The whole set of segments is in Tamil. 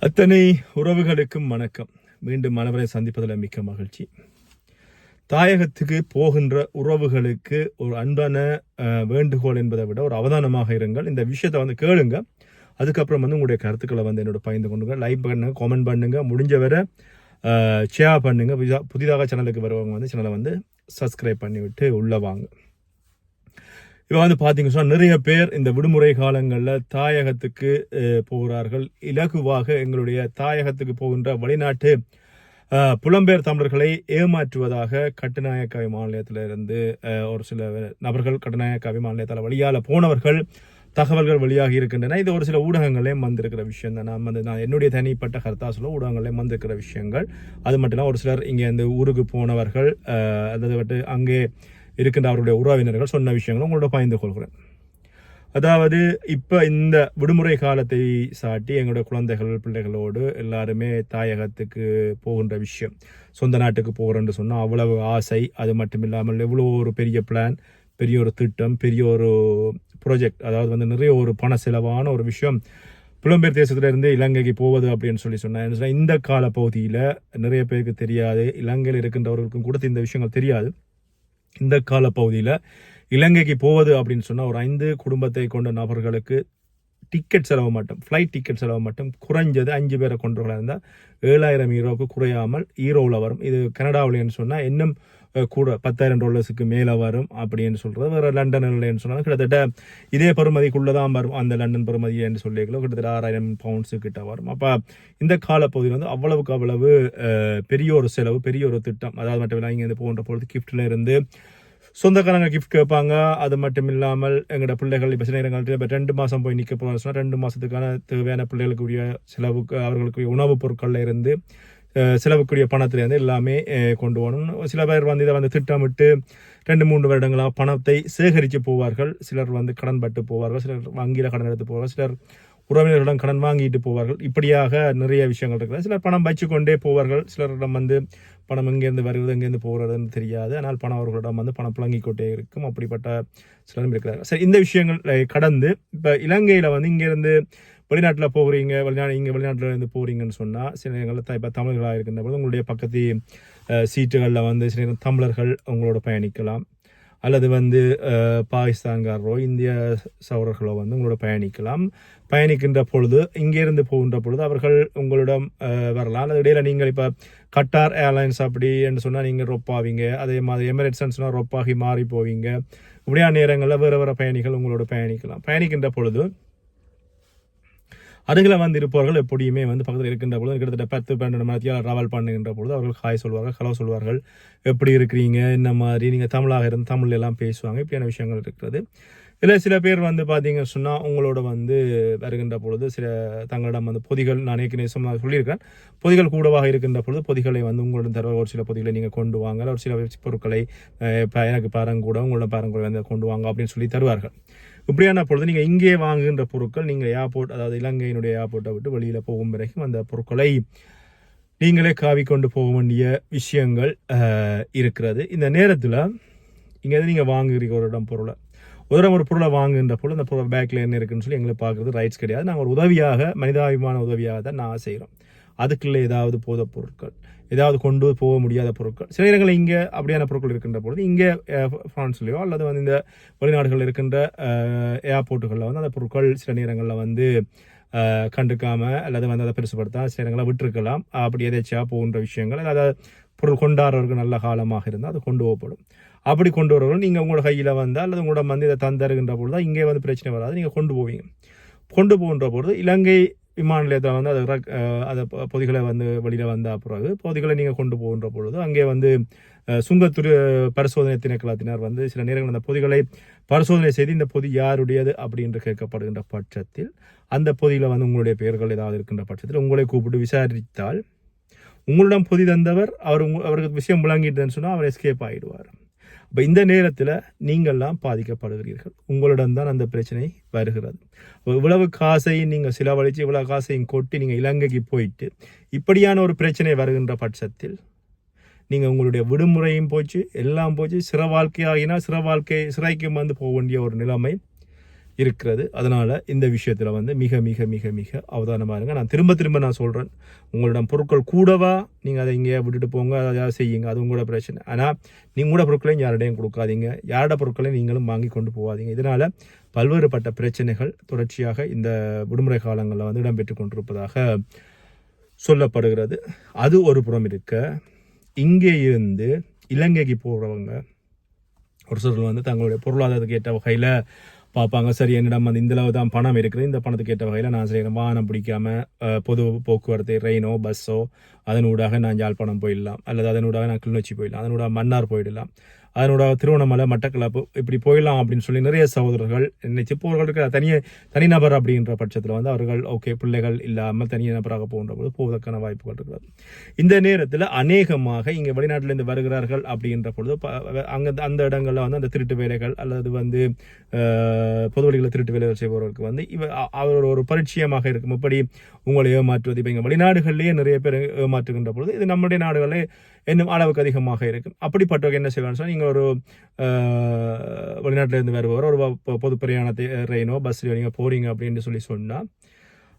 அத்தனை உறவுகளுக்கும் வணக்கம். மீண்டும் மனவரை சந்திப்பதில் மிக்க மகிழ்ச்சி. தாயகத்துக்கு போகின்ற உறவுகளுக்கு ஒரு அன்பான வேண்டுகோள் என்பதை விட ஒரு அவதானமாக இருங்கள். இந்த விஷயத்தை வந்து கேளுங்க. அதுக்கப்புறம் வந்து உங்களுடைய கருத்துக்களை வந்து என்னோட பகிர்ந்து கொண்டுங்க லைக் பண்ணுங்க காமெண்ட் பண்ணுங்க. முடிஞ்ச வரை ஷேர் பண்ணுங்க. புதிதா- புதிதாக சேனலுக்கு வருவவங்க வந்து சேனலை வந்து சப்ஸ்கிரைப் பண்ணிவிட்டு உள்ளே வாங்க. இப்போ வந்து பார்த்தீங்க சொன்னால் நிறைய பேர் இந்த விடுமுறை காலங்களில் தாயகத்துக்கு போகிறார்கள். இலகுவாக எங்களுடைய தாயகத்துக்கு போகின்ற வெளிநாட்டு புலம்பெயர் தமிழர்களை ஏமாற்றுவதாக கட்டுநாயக்க மாநிலத்திலிருந்து ஒரு சில நபர்கள் கட்டுநாயக்க மாநிலத்தில் வழியால் போனவர்கள் தகவல்கள் வெளியாகி இருக்கின்றன. இது ஒரு சில ஊடகங்களையும் வந்திருக்கிற விஷயம் தான். நான் வந்து நான் என்னுடைய தனிப்பட்ட கருத்தா ஊடகங்களையும் வந்திருக்கிற விஷயங்கள். அது மட்டும் இல்லாமல் ஒரு சிலர் இங்கே இந்த ஊருக்கு போனவர்கள் அதாவது வந்து அங்கே இருக்கின்ற அவருடைய உறவினர்கள் சொன்ன விஷயங்களும் உங்களோட பகிர்ந்து கொள்கிறேன். அதாவது இப்போ இந்த விடுமுறை காலத்தை சாட்டி எங்களுடைய குழந்தைகள் பிள்ளைகளோடு எல்லாருமே தாயகத்துக்கு போகின்ற விஷயம் சொந்த நாட்டுக்கு போகிறேன்னு சொன்னால் அவ்வளவு ஆசை. அது மட்டும் இல்லாமல் எவ்வளோ ஒரு பெரிய பிளான் பெரிய ஒரு திட்டம் பெரிய ஒரு ப்ரொஜெக்ட் அதாவது வந்து நிறைய ஒரு பண செலவான ஒரு விஷயம். புலம்பெயர் தேசத்திலிருந்து இலங்கைக்கு போவது அப்படின்னு சொல்லி சொன்னேன் இந்த கால பகுதியில் நிறைய பேருக்கு தெரியாது இலங்கையில் இருக்கின்றவர்களுக்கும் கூட இந்த விஷயங்கள் தெரியாது. இந்த கால பகுதியில் இலங்கைக்கு போவது அப்படின்னு சொன்னால் ஒரு ஐந்து குடும்பத்தை கொண்ட நபர்களுக்கு டிக்கெட் செலவு மட்டும் ஃப்ளைட் டிக்கெட் செலவு மட்டும் குறைஞ்சது அஞ்சு பேரை கொண்டவர்களாக இருந்தால் ஏழாயிரம் ஈரோவுக்கு குறையாமல் ஈரோவில் வரும். இது கனடாவிலேன்னு சொன்னால் இன்னும் கூட பத்தாயிரம் டாலர்ஸுக்கு மேலே வரும் அப்படின்னு சொல்கிறது வேறு லண்டனில்னு சொன்னாலும் கிட்டத்தட்ட இதே பெறுமதிக்குள்ளே தான் வரும். அந்த லண்டன் பெறுமதி என்று சொல்லிக்கலாம் கிட்டத்தட்ட ஆறாயிரம் பவுண்ட்ஸு கிட்ட வரும். அப்போ இந்த காலப்பகுதியில் வந்து அவ்வளவுக்கு அவ்வளவு பெரிய ஒரு செலவு பெரிய ஒரு திட்டம். அதாவது மட்டும் இல்லை இங்கே போன்ற பொழுது கிஃப்ட்டில் இருந்து சொந்தக்காரங்க கிஃப்ட் கேட்பாங்க. அது மட்டும் இல்லாமல் எங்களோட பிள்ளைகள் இப்போ சில நேரங்கள் இப்போ ரெண்டு மாதம் போய் நிற்க போகிறோம் சொன்னால் ரெண்டு மாதத்துக்கான தேவையான பிள்ளைகளுக்குரிய செலவுக்கு அவர்களுக்குரிய உணவுப் பொருட்களில் இருந்து செலவுக்குரிய பணத்துலேருந்து எல்லாமே கொண்டு போகணும் சில பேர் வந்து இதை வந்து திட்டமிட்டு ரெண்டு மூன்று வருடங்களாக பணத்தை சேகரித்து போவார்கள். சிலர் வந்து கடன் பட்டு போவார்கள். சிலர் வங்கியில் கடன் எடுத்து போவார்கள். சிலர் உறவினர்களிடம் கடன் வாங்கிட்டு போவார்கள். இப்படியாக நிறைய விஷயங்கள் இருக்குது. சிலர் பணம் வச்சு கொண்டே போவார்கள். சிலரிடம் வந்து பணம் எங்கேருந்து வருகிறது எங்கேருந்து போகிறதுன்னு தெரியாது. ஆனால் பணம் அவர்களிடம் வந்து பணம் புழங்கிக் கொண்டே இருக்கும். அப்படிப்பட்ட சிலரும் இருக்கிறார்கள். சரி இந்த விஷயங்கள் கடந்து இப்போ இலங்கையில் வந்து இங்கேருந்து வெளிநாட்டில் போகிறீங்க வெளிநாடு இங்கே வெளிநாட்டில் இருந்து போகிறீங்கன்னு சொன்னால் சில நேரங்களில் இப்போ தமிழர்களாக இருக்கின்ற பொழுது உங்களுடைய பக்கத்து சீட்டுகளில் வந்து சில நேரம் தமிழர்கள் உங்களோட பயணிக்கலாம். அல்லது வந்து பாகிஸ்தான்காரரோ இந்திய சௌரர்களோ வந்து உங்களோட பயணிக்கலாம். பயணிக்கின்ற பொழுது இங்கேருந்து போகின்ற பொழுது அவர்கள் உங்களிடம் வரலாம். அல்லது இடையில நீங்கள் இப்போ கட்டார் ஏர்லைன்ஸ் அப்படி என்று சொன்னால் நீங்கள் ரொப்பாவீங்க. அதே மாதிரி எமிரேட்ஸ்னு சொன்னால் ரொப்பாகி மாறி போவீங்க. இப்படியான நேரங்களில் வேறு வேறு பயணிகள் உங்களோட பயணிக்கலாம். பயணிக்கின்ற பொழுது அருகில் வந்து இருப்பவர்கள் எப்படியுமே வந்து பக்கத்தில் இருக்கின்ற பொழுது கிட்டத்தட்ட பத்து பன்னெண்டு மணித்தியால் ட்ராவல் பண்ணுகின்ற பொழுது அவர்கள் ஹாய் சொல்வார்கள் ஹலோ சொல்வார்கள். எப்படி இருக்கிறீங்க? இந்த மாதிரி? நீங்கள் தமிழாக இருந்து தமிழ் எல்லாம் பேசுவாங்க. இப்படியான விஷயங்கள் இருக்கிறது. இதில் சில பேர் வந்து பார்த்தீங்க சொன்னால் உங்களோட வந்து வருகின்ற பொழுது சில தங்களிடம் வந்து பொதிகள் நான் ஏற்கனவே சொன்ன சொல்லியிருக்கிறேன் பொதிகள் கூடவாக இருக்கின்ற பொழுது பொதிகளை வந்து உங்களோட தர ஒரு சில பொதிகளை நீங்கள் கொண்டு வாங்க. ஒரு சில பொருட்களை எனக்கு பாருங்க கூட உங்களோட உங்களோட பாருங்கூட வந்து கொண்டு வாங்க அப்படின்னு சொல்லி தருவார்கள். இப்படியான பொழுது நீங்கள் இங்கே வாங்குகின்ற பொருட்கள் நீங்கள் ஏர்போர்ட் அதாவது இலங்கையினுடைய ஏர்போர்ட்டை விட்டு வெளியில் போகும் வரைக்கும் அந்த பொருட்களை நீங்களே காவி கொண்டு போக வேண்டிய விஷயங்கள் இருக்கிறது. இந்த நேரத்தில் இங்கேருந்து நீங்கள் வாங்குகிறீங்க ஒரு இடம் பொருளை. ஒரு இடம் ஒரு பொருளை வாங்குகின்ற பொருள் அந்த பொருள் பேக்கில் என்ன இருக்குன்னு சொல்லி எங்களுக்கு பார்க்குறது ரைட்ஸ் கிடையாது. நாங்கள் ஒரு உதவியாக மனிதாபிமான உதவியாக தான் நான் செய்கிறோம் அதுக்குள்ளே ஏதாவது போத பொருட்கள் ஏதாவது கொண்டு போக முடியாத பொருட்கள். சில நேரங்களில் இங்கே அப்படியான பொருட்கள் இருக்கின்ற பொழுது இங்கே ஃப்ரான்ஸ்லேயோ அல்லது வந்து இந்த வெளிநாடுகளில் இருக்கின்ற ஏர்போர்ட்டுகளில் வந்து அந்த பொருட்கள் சில நேரங்களில் வந்து கண்டுக்காமல் கண்டுக்காம அல்லது வந்து அதை பெருசுப்படுத்தாம சில நேரங்களில் விட்டுருக்கலாம். அப்படி எதாச்சியா போகின்ற விஷயங்கள் அதாவது பொருள் கொண்டாடுறவருக்கு நல்ல காலமாக இருந்தால் அது கொண்டு போகப்படும். அப்படி கொண்டு வரவர்கள் நீங்கள் உங்களோட கையில் வந்தால் அல்லது உங்களோட வந்து இதை தந்தருகின்ற பொழுது தான் இங்கே வந்து பிரச்சனை வராது. நீங்கள் கொண்டு போவீங்க. கொண்டு போகின்ற பொழுது இலங்கை விமான நிலையத்தில் வந்து அதை ரக்- அதை பொதிகளை வந்து வெளியில் வந்த பிறகு பொதிகளை நீங்கள் கொண்டு போகின்ற பொழுது அங்கே வந்து சுங்கத்துறை பரிசோதனை திணைக்களத்தினர் வந்து சில நேரங்கள் அந்த பொதிகளை பரிசோதனை செய்து இந்த பொதி யாருடையது அப்படி என்று கேட்கப்படுகின்ற பட்சத்தில் அந்த பொதியில் வந்து உங்களுடைய பெயர்கள் ஏதாவது இருக்கின்ற பட்சத்தில் உங்களை கூப்பிட்டு விசாரித்தால் உங்களிடம் பொதி தந்தவர் அவர் அவருக்கு விஷயம் விளங்கிட்டுன்னு சொன்னால் அவர் எஸ்கேப் ஆகிடுவார் இப்போ இந்த நேரத்தில் நீங்கள்லாம் பாதிக்கப்படுகிறீர்கள். உங்களிடம் தான் அந்த பிரச்சனை வருகிறது. இவ்வளவு காசையும் நீங்கள் செலவழித்து இவ்வளவு காசையும் கொட்டி நீங்கள் இலங்கைக்கு போயிட்டு இப்படியான ஒரு பிரச்சனை வருகின்ற பட்சத்தில் நீங்கள் உங்களுடைய விடுமுறையும் போச்சு எல்லாம் போச்சு சிற வாழ்க்கையாகினா சிற வாழ்க்கை சிறைக்கும் வந்து போக வேண்டிய ஒரு நிலைமை இருக்கிறது. அதனால் இந்த விஷயத்தில் வந்து மிக மிக மிக மிக அவதானமாக இருங்க. நான் திரும்ப திரும்ப நான் சொல்கிறேன் உங்களிடம் பொருட்கள் கூடவா? நீங்கள் அதை இங்கேயே விட்டுட்டு போங்க. அதை செய்யுங்க. அது உங்களோட பிரச்சனை. ஆனால் நீங்களோட பொருட்களையும் யாரிடையும் கொடுக்காதீங்க. யாரோட பொருட்களையும் நீங்களும் வாங்கி கொண்டு போகாதீங்க. இதனால் பல்வேறுபட்ட பிரச்சனைகள் தொடர்ச்சியாக இந்த விடுமுறை காலங்களில் வந்து இடம்பெற்று கொண்டிருப்பதாக சொல்லப்படுகிறது. அது ஒரு புறம் இருக்க இங்கே இருந்து இலங்கைக்கு போகிறவங்க ஒரு சிலர் வந்து தங்களுடைய பொருளாதாரத்துக்கு ஏற்ற வகையில் பார்ப்பாங்க. சரி என்னிடம் அந்த இந்த அளவு தான் பணம் இருக்குது. இந்த பணத்துக்கு ஏற்ற வகையில் நான் சரி வாகனம் பிடிக்காம பொது போக்குவரத்து ட்ரெயினோ பஸ்ஸோ அதனூடாக நான் யாழ்ப்பாணம் போயிடலாம். அல்லது அதனூடாக நான் கிளிநொச்சி போயிடலாம். அதனூடாக மன்னார் போயிடலாம். அதனோட திருவண்ணாமலை மட்டக்களப்பு இப்படி போயிடலாம் அப்படின்னு சொல்லி நிறைய சகோதரர்கள் என்னை போவர்கள் இருக்கிற தனி தனிநபர் அப்படின்ற பட்சத்தில் வந்து அவர்கள் ஓகே பிள்ளைகள் இல்லாமல் தனி நபராக போகின்ற போது போவதற்கான வாய்ப்புகள் இருக்கிறது இந்த நேரத்தில் அநேகமாக இங்கே வெளிநாட்டிலிருந்து வருகிறார்கள் அப்படின்ற பொழுது அங்கே அந்த இடங்களில் வந்து அந்த திருட்டு வேலைகள் அல்லது வந்து அஹ், பொது வழிகளில் திருட்டு வேலைகள் செய்பவர்களுக்கு வந்து இவ அவர் ஒரு பரிச்சயமாக இருக்கும். இப்படி உங்களை ஏமாற்றுவது இப்போ இங்கே வெளிநாடுகள்லேயே நிறைய பேர் ஏமாற்றுகின்ற பொழுது இது நம்முடைய நாடுகளே இன்னும் அளவுக்கு அதிகமாக இருக்கும். அப்படிப்பட்டவங்க என்ன செய்வாங்க சொன்னால் நீங்கள் ஒரு வெளிநாட்டிலேருந்து வருபவர் ஒரு பொது பிரயாணத்தை ட்ரெயினோ பஸ்லையோ நீங்கள் போகிறீங்க அப்படின்னு சொல்லி சொன்னால்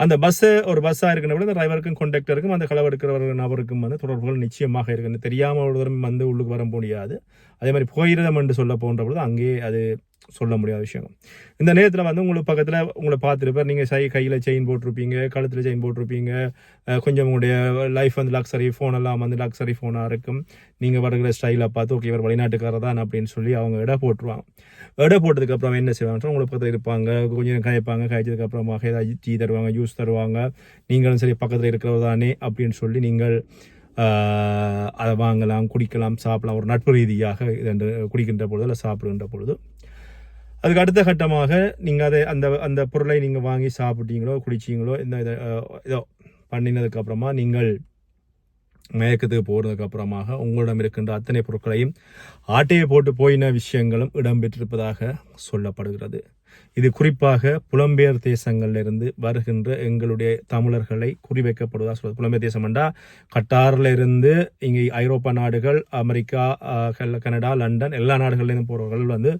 அந்த பஸ்ஸு ஒரு பஸ்ஸாக இருக்கிற அந்த டிரைவருக்கும் கண்டக்டருக்கும் அந்த களவெடுக்கிற நபருக்கும் வந்து தொடர்புகள் நிச்சயமாக இருக்குன்னு தெரியாமல் ஒரு தரம் வந்து உள்ளுக்கு வர முடியாது. அதே மாதிரி புகையிரதம் என்று சொல்ல போன்ற பொழுது அங்கேயே அது சொல்ல முடியாத விஷயம் இந்த நேரத்தில் வந்து உங்களுக்கு பக்கத்தில் உங்களை பார்த்துருப்பார் நீங்கள் சை கையில் செயின் போட்டிருப்பீங்க கழுத்தில் செயின் போட்டிருப்பீங்க. கொஞ்சம் உங்களுடைய லைஃப் வந்து லக்ஸரி ஃபோனெல்லாம் வந்து லக்ஸரி ஃபோனாக இருக்கும். நீங்கள் வருகிற ஸ்டைலை பார்த்து ஓகே இவர் வெளிநாட்டுக்காரர் தான் அப்படின்னு சொல்லி அவங்க இட போட்டுருவாங்க. எடை போட்டதுக்கப்புறம் என்ன செய்வாங்க? உங்களுக்கு பக்கத்தில் இருப்பாங்க கொஞ்சம் கதைப்பாங்க கதைச்சதுக்கப்புறமாக ஏதாவது டீ தருவாங்க ஜூஸ் தருவாங்க. நீங்களும் சரி பக்கத்தில் இருக்கிறவர் தானே அப்படின்னு சொல்லி நீங்கள் அதை வாங்கலாம் குடிக்கலாம் சாப்பிடலாம். ஒரு நட்பு ரீதியாக குடிக்கின்ற பொழுது இல்லை சாப்பிடுகின்ற பொழுது. அதுக்கு அடுத்த கட்டமாக நீங்கள் அதை அந்த அந்த பொருளை நீங்கள் வாங்கி சாப்பிட்டீங்களோ குடிச்சிங்களோ இந்த இதை இதோ பண்ணினதுக்கப்புறமா நீங்கள் மயக்கத்துக்கு போகிறதுக்கு அப்புறமாக உங்களிடம் இருக்கின்ற அத்தனை பொருட்களையும் ஆட்டையை போட்டு போயின விஷயங்களும் இடம்பெற்றிருப்பதாக சொல்லப்படுகிறது. இது குறிப்பாக புலம்பெயர் தேசங்களிலிருந்து வருகின்ற எங்களுடைய தமிழர்களை குறிவைக்கப்படுவதாக சொல்வது. புலம்பெயர் தேசம் என்றா கட்டாரில் இருந்து இங்கே ஐரோப்பா நாடுகள் அமெரிக்கா கல- கனடா லண்டன் எல்லா நாடுகளிலிருந்து போகிறவர்கள் வந்து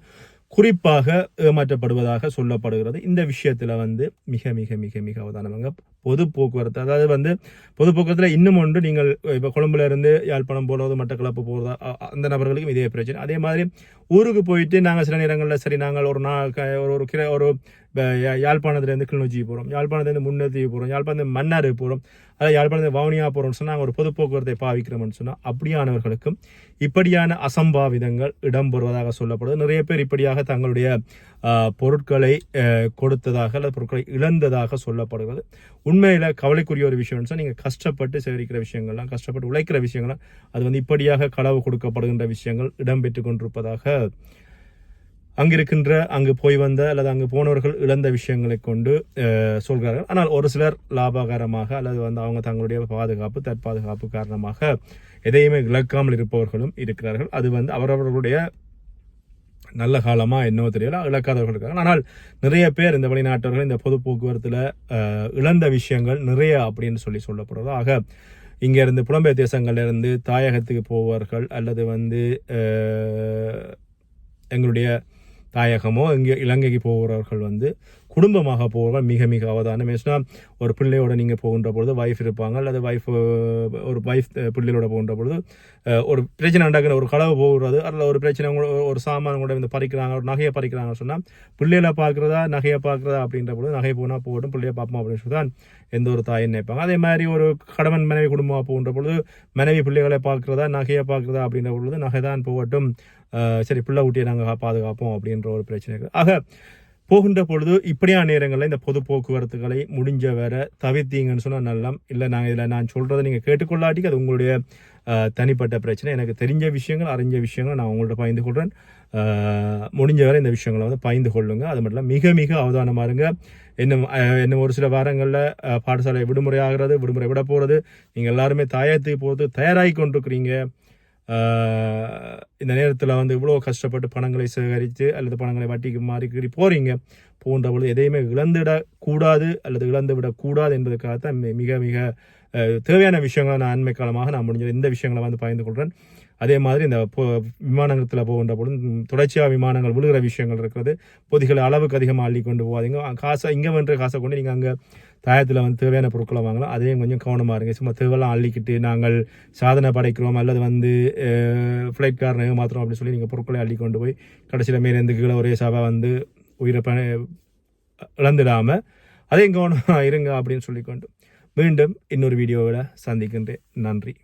குறிப்பாக ஏமாற்றப்படுவதாக சொல்லப்படுகிறது. இந்த விஷயத்தில் வந்து மிக மிக மிக மிக அவதானமாக பொது போக்குவரத்து அதாவது வந்து பொது போக்குவரத்தில் இன்னும் ஒன்று நீங்கள் இப்போ கொழும்புலேருந்து யாழ்ப்பாணம் போகிறது மட்டக்களப்பு போகிறதா அந்த நபர்களுக்கும் இதே பிரச்சனை. அதே மாதிரி ஊருக்கு போயிட்டு நாங்கள் சில நேரங்களில் சரி நாங்கள் ஒரு நாள் க- ஒரு ஒரு கிர ஒரு யா- யாழ்ப்பாணத்துலேருந்து கிளிநொச்சி போகிறோம் யாழ்ப்பாணத்துலேருந்து முன்னேற்றி போகிறோம் யாழ்ப்பாணத்து மன்னார் போகிறோம் அதாவது யாழ்ப்பாணத்து வவுனியா போகிறோம்னு சொன்னால் ஒரு பொது போக்குவரத்தை பாவிக்கிறோம்னு சொன்னால் அப்படியானவர்களுக்கும் இப்படியான அசம்பாவிதங்கள் இடம்பெறுவதாக சொல்லப்படுது. நிறைய பேர் இப்படியாக தங்களுடைய பொருட்களை கொடுத்ததாக அல்லது பொருட்களை இழந்ததாக சொல்லப்படுகிறது. உண்மையில் கவலைக்குரிய ஒரு விஷயம்னு சொன்னால் நீங்கள் கஷ்டப்பட்டு சேகரிக்கிற விஷயங்கள்லாம் கஷ்டப்பட்டு உழைக்கிற விஷயங்கள்லாம் அது வந்து இப்படியாக களவு கொடுக்கப்படுகின்ற விஷயங்கள் இடம்பெற்று கொண்டிருப்பதாக அங்கிருக்கின்ற அங்கு போய் வந்த அல்லது அங்கு போனவர்கள் இழந்த விஷயங்களை கொண்டு சொல்கிறார்கள். ஆனால் ஒரு சிலர் லாபகரமாக அல்லது வந்து அவங்க தங்களுடைய பாதுகாப்பு தற்பாதுகாப்பு காரணமாக எதையுமே இழக்காமல் இருப்பவர்களும் இருக்கிறார்கள். அது வந்து அவரவர்களுடைய நல்ல காலமாக என்னவோ தெரியல. இழக்காதவர்கள் இருக்காங்க. ஆனால் நிறைய பேர் இந்த வெளிநாட்டவர்கள் இந்த பொது போக்குவரத்தில் இழந்த விஷயங்கள் நிறைய அப்படின்னு சொல்லி சொல்லப்படுறது. ஆக இங்கேருந்து புலம்பெயர் தேசங்கள்லேருந்து தாயகத்துக்கு போவார்கள் அல்லது வந்து எங்களுடைய தாயகமோ இங்கே இலங்கைக்கு போகிறவர்கள் வந்து குடும்பமாக போகிறவர்கள் மிக மிக அவதானம். ஏன்னா ஒரு பிள்ளையோட நீங்கள் போகின்ற பொழுது வைஃப் இருப்பாங்க அல்லது ஒய்ஃப் ஒரு வைஃப் பிள்ளைகளோட போகின்ற பொழுது ஒரு பிரச்சனை நடக்கிற ஒரு களவு போகிறது அதில் ஒரு பிரச்சனை கூட ஒரு சாமான் கூட வந்து பறிக்கிறாங்க ஒரு நகையை பறிக்கிறாங்கன்னு சொன்னால் பிள்ளைகளை பார்க்குறதா நகையை பார்க்குறதா அப்படின்ற பொழுது நகை போனால் போகட்டும் பிள்ளையை பார்ப்போம் அப்படின்னு சொல்லி தான் எந்த ஒரு தாயும் நினைப்பாங்க. அதே மாதிரி ஒரு கடவன் மனைவி குடும்பமாக போகின்ற பொழுது மனைவி பிள்ளைகளை பார்க்குறதா நகையை பார்க்குறதா அப்படின்ற பொழுது நகை தான் போகட்டும் சரி பிள்ளை ஊட்டியை நாங்கள் பாதுகாப்போம் அப்படின்ற ஒரு பிரச்சனை இருக்குது ஆக போகின்ற பொழுது இப்படியான நேரங்களில் இந்த பொது போக்குவரத்துகளை முடிஞ்ச வர தவிர்த்தீங்கன்னு சொன்னால் நல்லம். இல்லை நாங்கள் இதில் நான் சொல்கிறத நீங்கள் கேட்டுக்கொள்ளாட்டிக்கு அது உங்களுடைய தனிப்பட்ட பிரச்சனை. எனக்கு தெரிஞ்ச விஷயங்கள் அறிஞ்ச விஷயங்கள் நான் உங்கள்கிட்ட பகிர்ந்து கொள்கிறேன் முடிஞ்ச வரை இந்த விஷயங்களை வந்து பகிர்ந்து கொள்ளுங்க. அது மட்டும் இல்லை மிக மிக அவதானமாக இருங்க. இன்னும் இன்னும் ஒரு சில வாரங்களில் பாடசாலை விடுமுறை ஆகிறது விடுமுறை விட போகிறது நீங்கள் எல்லாருமே தாயத்துக்கு போகிறது தயாராகி கொண்டிருக்கிறீங்க. இந்த நேரத்தில் வந்து இவ்வளோ கஷ்டப்பட்டு பணங்களை சேகரித்து அல்லது பணங்களை வட்டிக்கு மாறி கீறி போகிறீங்க போன்ற பொழுது எதையுமே இழந்துவிடக்கூடாது அல்லது இழந்து விடக்கூடாது என்பதற்காகத்தான் மிக மிக தேவையான விஷயங்களை நான் அண்மை காலமாக நான் முடிஞ்ச இந்த விஷயங்களை வந்து பகிர்ந்து கொள்கிறேன் அதே மாதிரி இந்த போ விமானத்தில் போகின்ற பொழுது தொடர்ச்சியாக விமானங்கள் விழுகிற விஷயங்கள் இருக்கிறது. பொதிகளை அளவுக்கு அதிகமாக அள்ளி கொண்டு போகாதீங்க. காசை இங்கே வென்ற காசை கொண்டு நீங்கள் அங்கே தாயத்தில் வந்து தேவையான பொருட்களை வாங்கலாம். அதையும் கொஞ்சம் கவனமாக இருங்க. சும்மா தேவையெல்லாம் அள்ளிக்கிட்டு நாங்கள் சாதனை படைக்கிறோம் அல்லது வந்து ஃப்ளைட் கார் மாத்திரம் அப்படின்னு சொல்லி நீங்கள் பொருட்களை அள்ளி கொண்டு போய் கடைசியில் மேலேருந்து கீழே ஒரே சபை வந்து உயிரை ப இழந்துடாமல் அதையும் கவனமாக இருங்க அப்படின்னு சொல்லிக்கொண்டு மீண்டும் இன்னொரு வீடியோவில் சந்திக்கின்றேன். நன்றி.